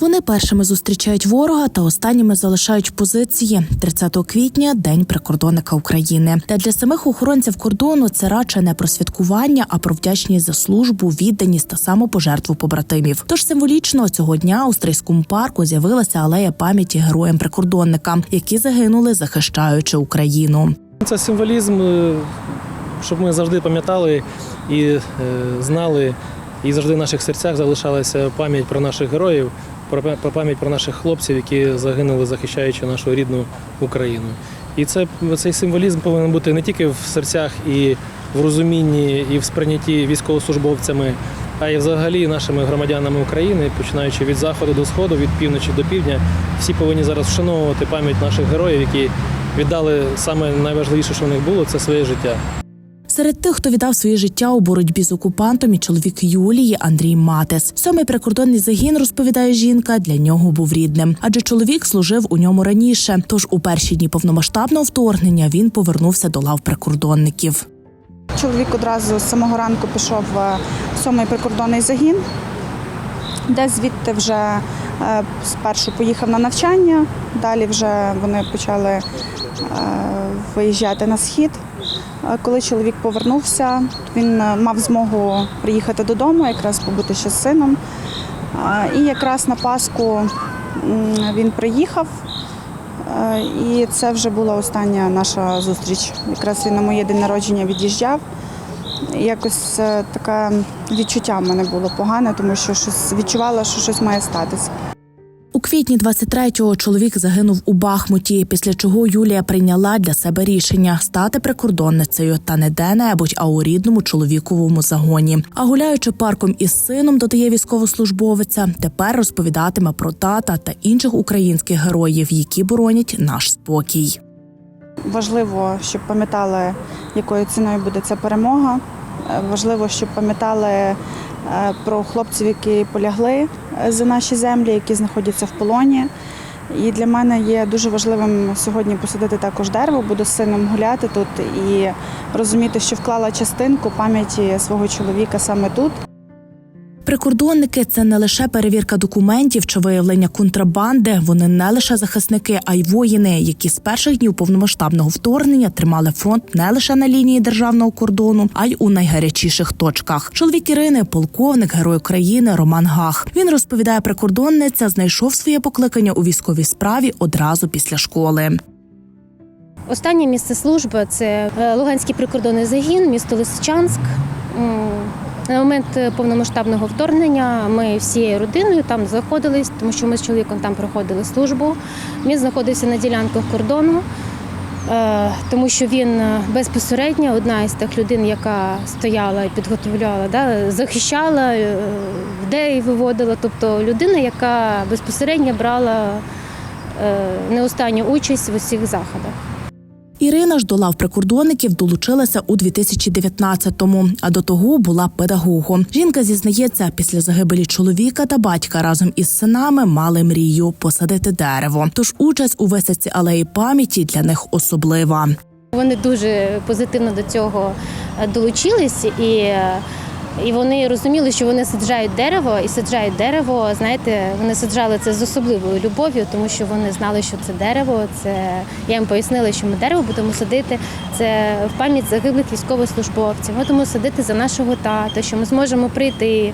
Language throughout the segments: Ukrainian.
Вони першими зустрічають ворога та останніми залишають позиції. 30 квітня день прикордонника України. Та для самих охоронців кордону це радше не про святкування, а про вдячність за службу, відданість та самопожертву побратимів. Тож символічно цього дня у стрийському парку з'явилася алея пам'яті героям прикордонника, які загинули, захищаючи Україну. Це символізм, е, щоб ми завжди пам'ятали і е, знали, і завжди в наших серцях залишалася пам'ять про наших героїв, про пам'ять про наших хлопців, які загинули, захищаючи нашу рідну Україну. І це, цей символізм повинен бути не тільки в серцях і в розумінні, і в сприйнятті військовослужбовцями, а й взагалі нашими громадянами України, починаючи від заходу до сходу, від півночі до півдня. Всі повинні зараз вшановувати пам'ять наших героїв, які віддали саме найважливіше, що в них було, це своє життя. Серед тих, хто віддав своє життя у боротьбі з окупантом, і чоловік Юлії Андрій Матес. Сьомий прикордонний загін, розповідає жінка, для нього був рідним, адже чоловік служив у ньому раніше. Тож у перші дні повномасштабного вторгнення він повернувся до лав прикордонників. Чоловік одразу з самого ранку пішов в сьомий прикордонний загін, де звідти вже е, спершу поїхав на навчання, далі вже вони почали е, виїжджати на схід. Коли чоловік повернувся, він е, мав змогу приїхати додому, якраз побути ще з сином. І якраз на Пасху він приїхав. І це вже була остання наша зустріч. Якраз він на моє день народження від'їжджав. Якось е, таке відчуття в мене було погане, тому що щось відчувала, що щось має статися. Квітні 23-го чоловік загинув у Бахмуті, після чого Юлія прийняла для себе рішення стати прикордонницею та не де-небудь, а у рідному чоловіковому загоні. А гуляючи парком із сином, додає військовослужбовиця, тепер розповідатиме про тата та інших українських героїв, які боронять наш спокій. Важливо, щоб пам'ятали, якою ціною буде ця перемога. Важливо, щоб пам'ятали е, про хлопців, які полягли за наші землі, які знаходяться в полоні. І для мене є дуже важливим сьогодні посадити також дерево, буду з сином гуляти тут і розуміти, що вклала частинку пам'яті свого чоловіка саме тут. Прикордонники це не лише перевірка документів чи виявлення контрабанди. Вони не лише захисники, а й воїни, які з перших днів повномасштабного вторгнення тримали фронт не лише на лінії державного кордону, а й у найгарячіших точках. Чоловік Ірини, полковник, герой України Роман Гах. Він розповідає, прикордонниця знайшов своє покликання у військовій справі одразу після школи. Останнє місце служби це е, Луганський прикордонний загін, місто Лисичанськ. На момент повномасштабного вторгнення ми всією родиною там знаходились, тому що ми з чоловіком там проходили службу. Він знаходився на ділянках кордону, е, тому що він е, безпосередньо одна із тих людей, яка стояла і підготовляла, да, захищала, е, людей виводила. Тобто людина, яка безпосередньо брала е, не останню участь в усіх заходах. Ірина ж до лав прикордонників долучилася у 2019-му, а до того була педагогом. Жінка зізнається, після загибелі чоловіка та батька разом із синами мали мрію посадити дерево. Тож участь у висадці алеї пам'яті для них особлива. Вони дуже позитивно до цього долучились і. І вони розуміли, що вони саджають дерево і саджають дерево. Знаєте, вони саджали це з особливою любов'ю, тому що вони знали, що це дерево. Це я їм пояснила, що ми дерево будемо садити. Це в пам'ять загиблих військовослужбовців. Ми будемо садити за нашого тата, що ми зможемо прийти.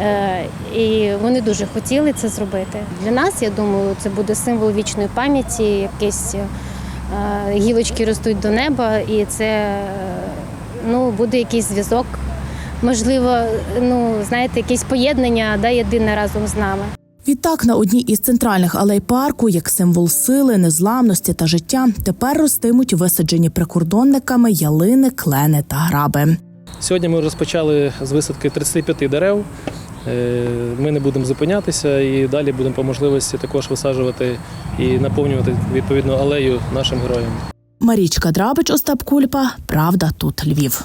Е, І вони дуже хотіли це зробити. Для нас, я думаю, це буде символ вічної пам'яті, якесь е, гілочки ростуть до неба, і це е, ну, буде якийсь зв'язок. Можливо, ну знаєте, якесь поєднання да, єдине разом з нами. Відтак на одній із центральних алей парку, як символ сили, незламності та життя, тепер ростимуть висаджені прикордонниками ялини, клени та граби. Сьогодні ми розпочали з висадки 35 дерев. Е, Ми не будемо зупинятися і далі будемо по можливості також висаджувати і наповнювати відповідно алею нашим героям. Марічка Драбич, Остап Кульпа. Правда, тут Львів.